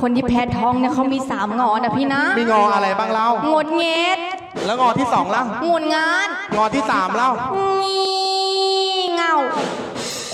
คนที่แพ้ท้องเนี่ยเขามีสามงอนะพี่นะมีงออะไรบ้างเล่างดเงดแล้วงอที่สองเล่างดงานงอที่สามเล่างีเงา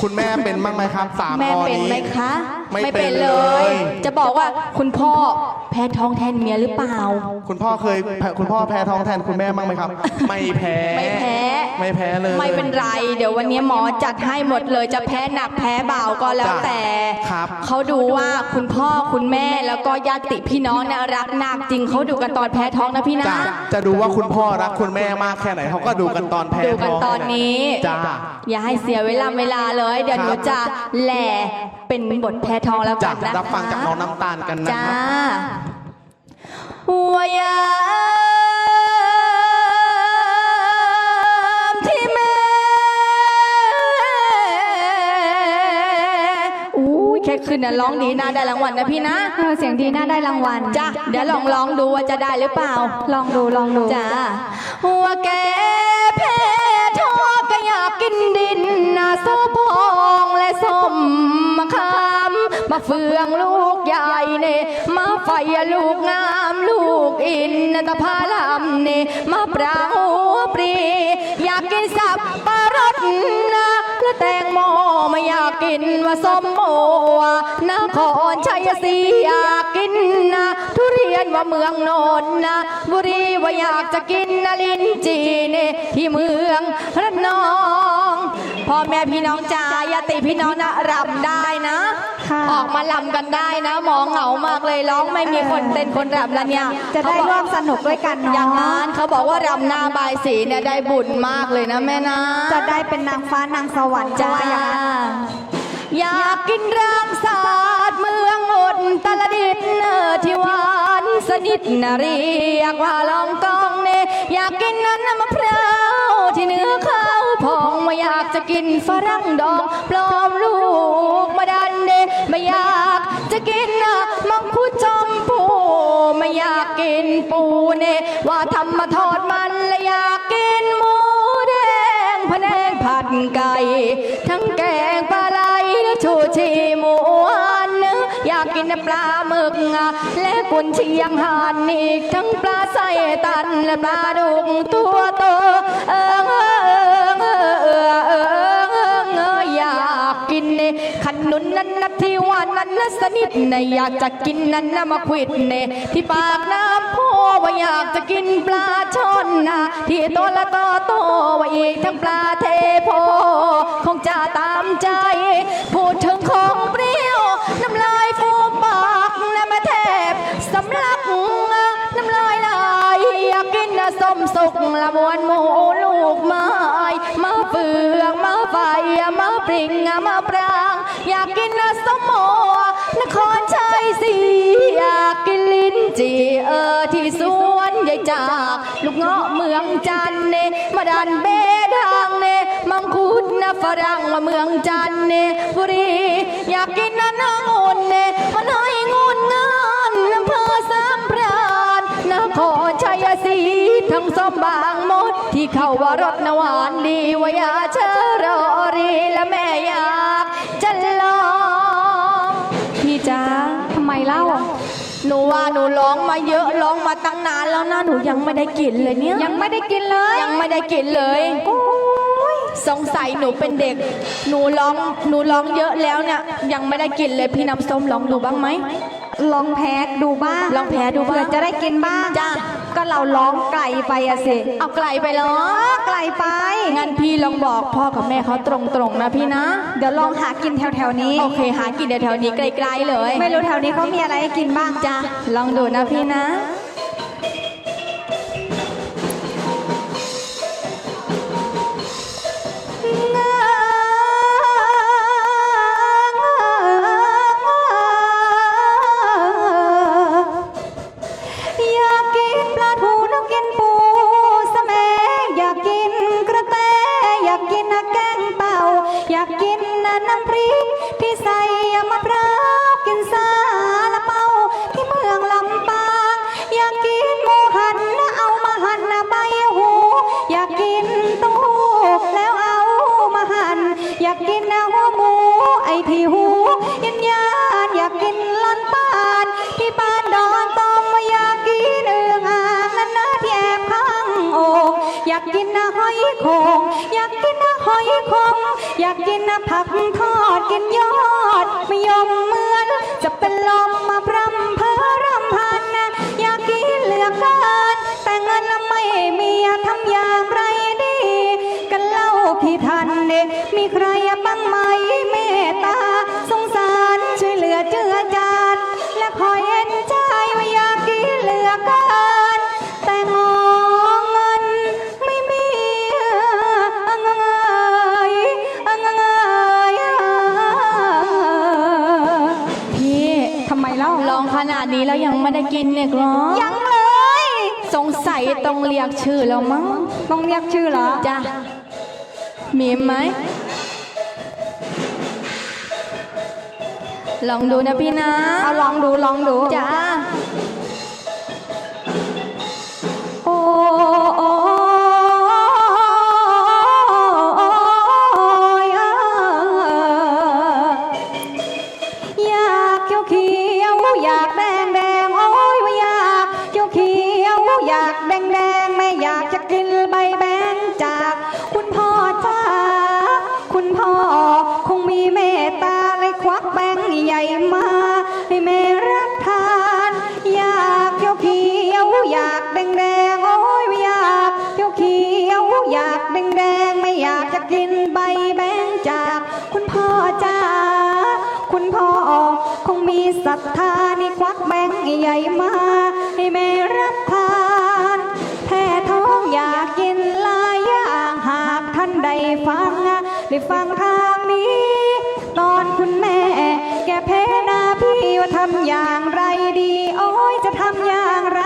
คุณแม่เป็นบ้างไหมครับสามแม่งอเป็นนี้ไหมคะ ไม่เป็นเลย จะบอกว่าคุณพ่อแพ้ท้องแทนเมียหรือเปล่า คุณพ่อเคยแพ้คุณพ่อแพ้ท้องแทนคุณแม่บ้างไหมครับ ไม่แพ้ ไม่แพ้ ไม่แพ้เลย ไม่เป็นไร เดี๋ยววันนี้หมอจัดให้หมดเลยจะแพ้หนักแพ้เบาก็แล้วจ้ะแต่ครับเขาดูว่าคุณพ่อคุณแม่แล้วก็ญาติพี่น้องเนี่ยรักหนักจริงเขาดูกันตอนแพ้ท้องนะพี่นะจะจะดูว่าคุณพ่อรักคุณแม่มากแค่ไหนเขาก็ดูกันตอนแพ้ดูกันท้งตอนนี้จ้าอย่าให้เสียเวลาเวลาเลยเดี๋ยวคหรันูบจะแหล่เป็นบทแพ้ท้องแล้วกัจะนนะคะรับฟังจากน้องน้ำตาลกันนะจ้าครับ วายามที่แม่อู้ยแค่ขึ้นน่ะร้องดีนะได้รางวัลนะพี่นะ เออเสียงดีน่าได้รางวัลจ้ะเดี๋ยวลองร้องดูว่าจะได้หรือเปล่า ลองดูลองดูจ้าหัวแกเพทอก็อยากกินดินนาโซพองและส้มมะขา มาเฟืองลูกใหญ่เนมาไฟลูกงามลูกอินตะพาลำเนมาเปล่าปรี อยากกินสับปะรดนะและแตงโมไม่อยากกินว่าส้มโอวนครชัยศรีอยากกินนะทุเรียนว่าเมืองโนนนะบุรีว่าอยากจะกินนาลินจีเนที่เมืองระนอง พ่อแม่พี่น้องจ้าญาติพี่น้องนะรำได้นะค่ะออกมาลำกันได้นะมองเหงามากเลยร้องไม่มีคนเต้นคนรำแล้วเนี่ยจะได้ร่วมสนุกด้วยกันอย่างเนาะนั้นเขาบอกว่ารำหน้าบายสีเนี่ยได้บุญมากเลยนะแม่นะ จะได้เป็นนางฟ้านางสวรรค์จ้าว่าอย่างนั้นอยากกินร่างศาสตร์เมืองอดตะละดิษเนอที่หวานสนิทนะเรียกว่าลองกองเนอยากกินนั้นน้ำมะพร้าว ที่เนื้อข้าวพองไม่อยากจะกินฝรั่งดองปลอมลูกมาดันเนไม่อยากจะกินนะมังคุดจอมปูไม่อยากกินปูเนว่าทำมาทอดมันและอยากกินหมูแดงพะแนงผัดไก่ ทั้งแกงปลาไหลและชูชีหมูหันอยากกินปลาหมึกและกุนเชียงหันอีกทั้งปลาไส้ตันและปลาดุกตัว เอิงเอิงเอิงเออเอออยากกินเนขนุนนั้นนะที่หวานนั้นนะสนิทเนอยากจะกินนั้นนะมาควิดเนที่ปากน้ำโพว่าอยากจะกินปลาช่อนนะที่ตัวละต่อโตว่าอีกทั้งปลาเทโพคงจะตามใจ พูดถึงของากกินนะส้มสุกละมวนหมูลูกไม้มาเฟืองมาไฟมาปริงมาปราง อยากกินนะสมโมนครชัยศรีอยากกินลิ้นจีเออที่สวนใหญ่จาก ลูกเงาะเมืองจันเนมาดันเบดังเนมังคุดนะฝรั่งมาเมืองจันเนบุรี อยากกินนะน้อง ส้มบางมด ที่เขาว่ารสนหวานดีว่าอยาเชอรอรีและแม่อยากจะลองพี่จ้าทำไมเล่าหนูว่าหนูร้องมาเยอะร้องมาตั้งนานแล้วนะหนูยังไม่ได้กินเลยเนี่ยยังไม่ได้กินเลยยังไม่ได้กินเลยสงสัยหนูเป็นเด็ก หนูร้องหนูร้องเยอะแล้วเนี่ยยังไม่ได้กินเลยพี่น้ำส้มลองดูบ้างไหมลองแพ้ดูบ้างลองแพ้ดูบ้างเผื่อจะได้กินบ้างจ้ะ ก็เราร้องไกลไปอะสิเอาไกลไปเหรอไกลไป งั้นพี่ลองบอกพ่อกับแม่เขาตรงๆนะพี่นะ เดี๋ยวลองหากินแถวๆนี้ โอเค หากินแถวๆนี้ไกลๆเลย ไม่รู้แถวนี้เขามีอะไรให้กินบ้างจ้ะลองดูนะพี่นะากกินนะหอยโขงอยากกินนะหอยขมอยากกินนะผักทอดกินยอดไม่ยอมเหมือนจะเป็นลมมาพระ ขนาดนี้แล้วยังไม่ได้กินเนี่ยเหรอยังเลย สงสัยต้องเรียกชื่อแล้วมั้ง ต้องเรียกชื่อเหรอ จ้ะ มีไหม ลองดูนะพี่นะ เอาลองดูลองดู จ้า มา ให้แม่รับทานแพ้ท้องอยากกินหลายอย่างหากท่านได้ฟังได้ฟังทางนี้ ตอนคุณแม่ แกเพนาพี่ว่าทำอย่างไรดี โอ้ยจะทำอย่างไร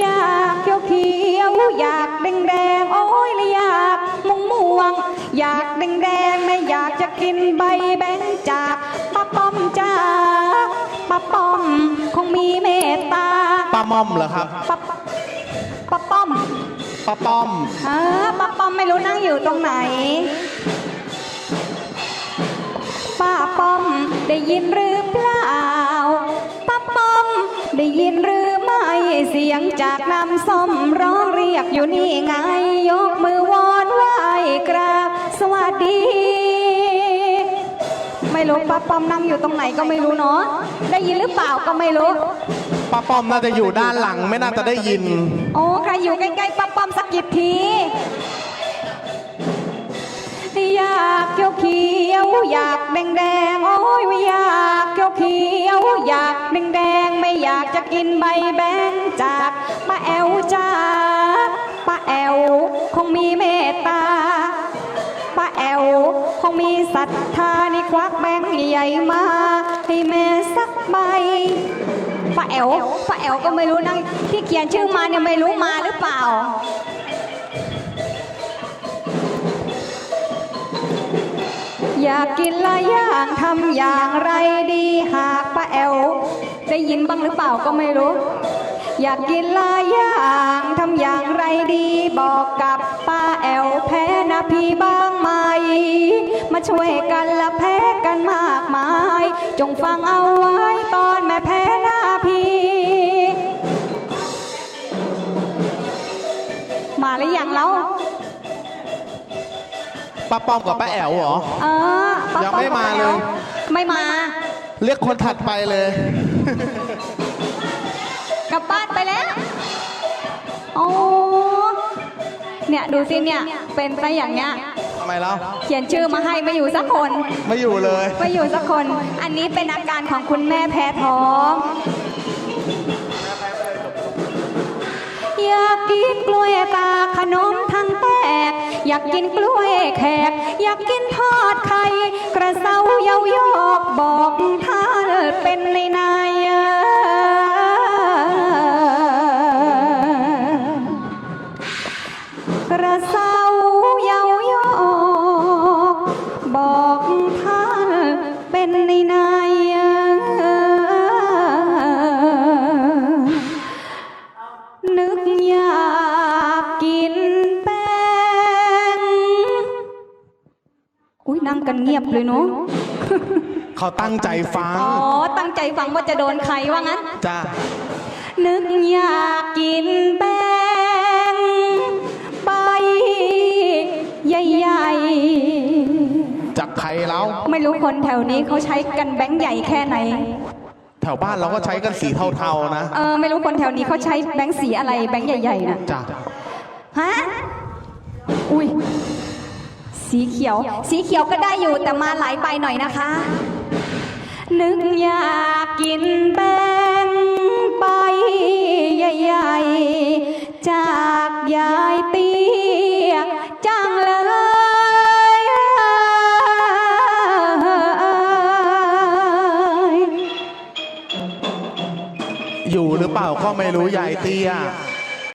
อยากเขียวเขียวอยากแดงแดงโอ้ยเลยอยากม่วงม่วงอยากแดงแดงไม่อยากจะกินใบแบงจากป้าป้อมจ้า ป้าป้อมคงมีเมตตาป้าม่อมเหรอครับป้าป้าป้อมป้าป้อมเออป้าป้อมไม่รู้นั่งอยู่ตรงไหน ป้าป้อมได้ยินหรือเปล่า ป้าป้อมได้ยินหรือไม่เสียงจากน้ำส้มร้องเรียกอยู่นี่ไง ยกมือวอนไหว้กราบสวัสดีไม่ รู้ป้าป้อมนั่งอยู่ตรงไหนก็ไม่รู้เนาะได้ยินหรือเปล่าก็ไม่รู้ป้าป้อมน่าจะอยู่ด้านหลังไม่น่าจะได้ยิน โอ้ใครอยู่ใกล้ๆป้าป้อมสักกี่ทีอยากเขียวเขียวอยากแดงแดงโอ้ยอยากเขียวเขียวอยากแดงแดงไม่อยากจะกินใบแบงจากป้าแอวจ้าป้าแอวคงมีเมตตา ป้าแอวคงมีศรัทธานี่ควักแบงค์ใหญ่มาให้แม่สักใบป้าแอวป้าแอวก็ไม่รู้นั่งที่เขียนชื่อมาเนี่ยไม่รู้มาหรือเปล่าอยากกินลายอย่างทำอย่างไรดีหากป้าแอวได้ยินบ้างหรือเปล่าก็ไม่รู้ อยากกินลายอย่างทำอย่างไรดีบอกกับป้าแอวแพ้นะพี่บ้าง มมาช่วยกันละแพ้กันมากมาย จงฟังเอาไว้ตอนแม่แพ้นาพี่มาหรือยังแล้วป้าป้อมกับป้าแอ๋วเหรอ เออป้ยังป้อไม่มาเลย ไม่มา เรียกคนถัดไปเลย กลับบ้านไปแล้ว โอ้ เนี่ยดูสิเนี่ยเป็นไปอย่างเงี้ยทำไมแล้วเขียนชื่อมาให้ไม่อยู่สักคน ไม่อยู่เลย ไม่อยู่สักคน อันนี้เป็นอาการของคุณแม่แพ้ท้องอยากกินกล้วยตากขนมทั้งแตก อยากกินกล้วยแขก อยากกินทอดไข่กระเซาเยาวยอกบอกท่านเป็นในนา อยากกินแป้ง อุ้ยนั่งกันเงียบเลยเนาะ เขาตั้งใจฟัง อ๋อ ตั้งใจฟังว่าจะโดนใครว่างั้น จ้า นึกอยากกินแป้งใบใหญ่จากใครแล้วไม่รู้คนแถวนี้เขาใช้กันแบงค์ใหญ่แค่ไหน แถวบ้านเราก็ใช้กันสีเทาๆนะเออไม่รู้คนแถวนี้เขาใช้แบงค์สีอะไรแบงค์ใหญ่ๆนะจ้ะฮะอุ้ยสีเขียว สีเขียวก็ได้อยู่แต่มาหลายใบหน่อยนะคะ นึกอยากกิน รู้ยายเตี้ย